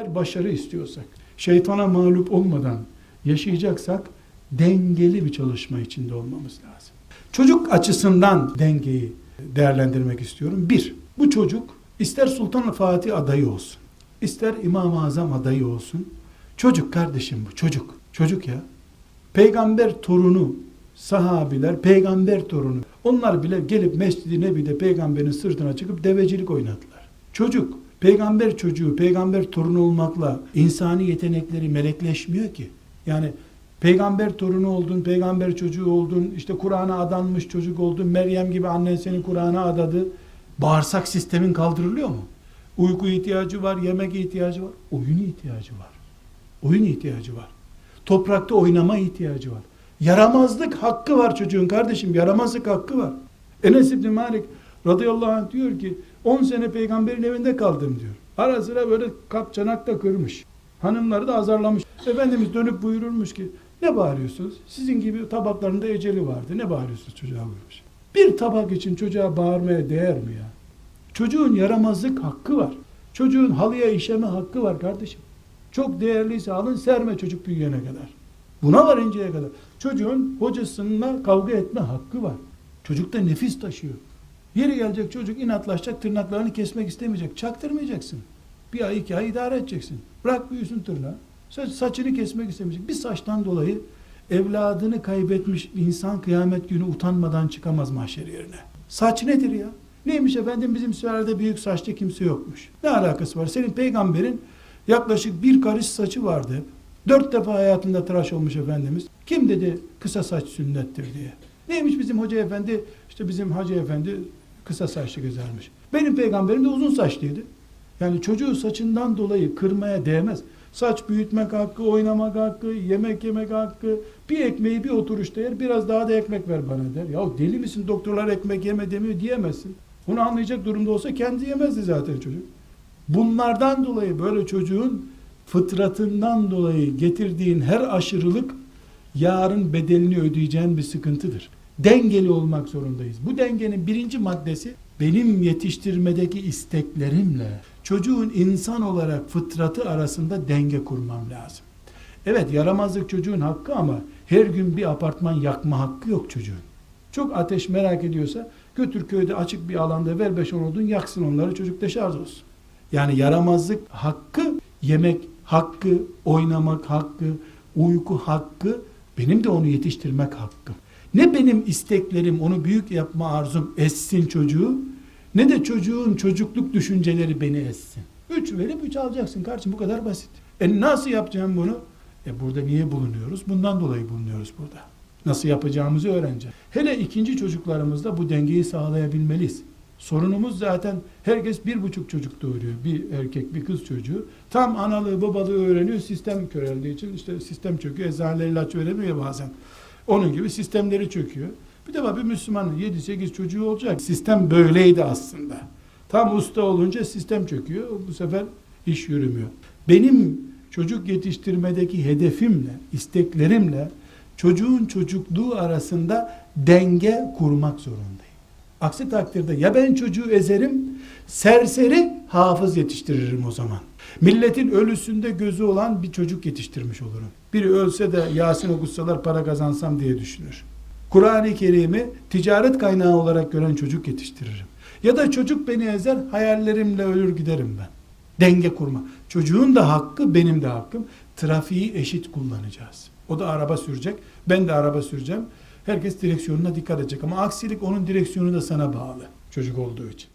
eğer başarı istiyorsak, şeytana mağlup olmadan yaşayacaksak dengeli bir çalışma içinde olmamız lazım. Çocuk açısından dengeyi değerlendirmek istiyorum. Bir, bu çocuk ister Sultan Fatih adayı olsun, ister İmam-ı Azam adayı olsun. Çocuk kardeşim bu, çocuk. Çocuk ya. Peygamber torunu, sahabiler, peygamber torunu. Onlar bile gelip Mescid-i Nebi'de peygamberin sırtına çıkıp devecilik oynadılar. Çocuk, peygamber çocuğu, peygamber torunu olmakla insani yetenekleri melekleşmiyor ki. Yani peygamber torunu oldun, peygamber çocuğu oldun, işte Kur'an'a adanmış çocuk oldun, Meryem gibi annen seni Kur'an'a adadı. Bağırsak sistemin kaldırılıyor mu? Uyku ihtiyacı var, yemek ihtiyacı var, oyun ihtiyacı var. Oyun ihtiyacı var. Toprakta oynama ihtiyacı var. Yaramazlık hakkı var çocuğun kardeşim. Yaramazlık hakkı var. Enes İbni Malik radıyallahu anh diyor ki 10 sene peygamberin evinde kaldım diyor. Ara sıra böyle kap çanak da kırmış. Hanımları da azarlamış. Efendimiz dönüp buyururmuş ki ne bağırıyorsunuz? Sizin gibi tabaklarında eceli vardı. Ne bağırıyorsunuz çocuğa buyurmuş. Bir tabak için çocuğa bağırmaya değer mi ya? Çocuğun yaramazlık hakkı var. Çocuğun halıya işeme hakkı var kardeşim. Çok değerliyse alın serme çocuk büyüyene kadar. Buna varıncaya kadar. Çocuğun hocasınınla kavga etme hakkı var. Çocuk da nefis taşıyor. Yeri gelecek çocuk inatlaşacak tırnaklarını kesmek istemeyecek. Çaktırmayacaksın. Bir ay iki ay idare edeceksin. Bırak büyüsün tırnağı. Saç, saçını kesmek istemeyecek. Bir saçtan dolayı evladını kaybetmiş insan kıyamet günü utanmadan çıkamaz mahşer yerine. Saç nedir ya? Neymiş efendim bizim sülalede büyük saçlı kimse yokmuş. Ne alakası var? Senin peygamberin yaklaşık bir karış saçı vardı. Dört defa hayatında tıraş olmuş Efendimiz. Kim dedi kısa saç sünnettir diye. Neymiş bizim hoca efendi? İşte bizim hacı efendi kısa saçlı güzelmiş. Benim peygamberim de uzun saçlıydı. Yani çocuğu saçından dolayı kırmaya değmez. Saç büyütmek hakkı, oynamak hakkı, yemek yemek hakkı. Bir ekmeği bir oturuşta yer, biraz daha da ekmek ver bana der. Ya deli misin doktorlar ekmek yeme demiyor diyemezsin. Bunu anlayacak durumda olsa kendi yemezdi zaten çocuk. Bunlardan dolayı böyle çocuğun fıtratından dolayı getirdiğin her aşırılık yarın bedelini ödeyeceğin bir sıkıntıdır. Dengeli olmak zorundayız. Bu dengenin birinci maddesi benim yetiştirmedeki isteklerimle çocuğun insan olarak fıtratı arasında denge kurmam lazım. Evet yaramazlık çocuğun hakkı ama her gün bir apartman yakma hakkı yok çocuğun. Çok ateş merak ediyorsa götür köyde açık bir alanda ver beş on odun yaksın onları çocuk deşarj olsun. Yani yaramazlık hakkı, yemek hakkı, oynamak hakkı, uyku hakkı, benim de onu yetiştirmek hakkım. Ne benim isteklerim, onu büyük yapma arzum essin çocuğu, ne de çocuğun çocukluk düşünceleri beni essin. Üç verip üç alacaksın kardeşim bu kadar basit. E nasıl yapacağım bunu? E burada niye bulunuyoruz? Bundan dolayı bulunuyoruz burada. Nasıl yapacağımızı öğreneceğiz. Hele ikinci çocuklarımızda bu dengeyi sağlayabilmeliyiz. Sorunumuz zaten herkes bir buçuk çocuk doğuruyor. Bir erkek bir kız çocuğu. Tam analığı babalığı öğreniyor. Sistem köreldiği için işte sistem çöküyor. Eczaneler ilaç veremiyor bazen. Onun gibi sistemleri çöküyor. Bir de bir Müslümanın 7-8 çocuğu olacak. Sistem böyleydi aslında. Tam usta olunca sistem çöküyor. Bu sefer iş yürümüyor. Benim çocuk yetiştirmedeki hedefimle, isteklerimle çocuğun çocukluğu arasında denge kurmak zorundayım. Aksi takdirde ya ben çocuğu ezerim, serseri hafız yetiştiririm o zaman. Milletin ölüsünde gözü olan bir çocuk yetiştirmiş olurum. Biri ölse de Yasin okutsalar para kazansam diye düşünür. Kur'an-ı Kerim'i ticaret kaynağı olarak gören çocuk yetiştiririm. Ya da çocuk beni ezer, hayallerimle ölür giderim ben. Denge kurma. Çocuğun da hakkı, benim de hakkım. Trafiği eşit kullanacağız. O da araba sürecek, ben de araba süreceğim. Herkes direksiyonuna dikkat edecek ama aksilik onun direksiyonu da sana bağlı çocuk olduğu için.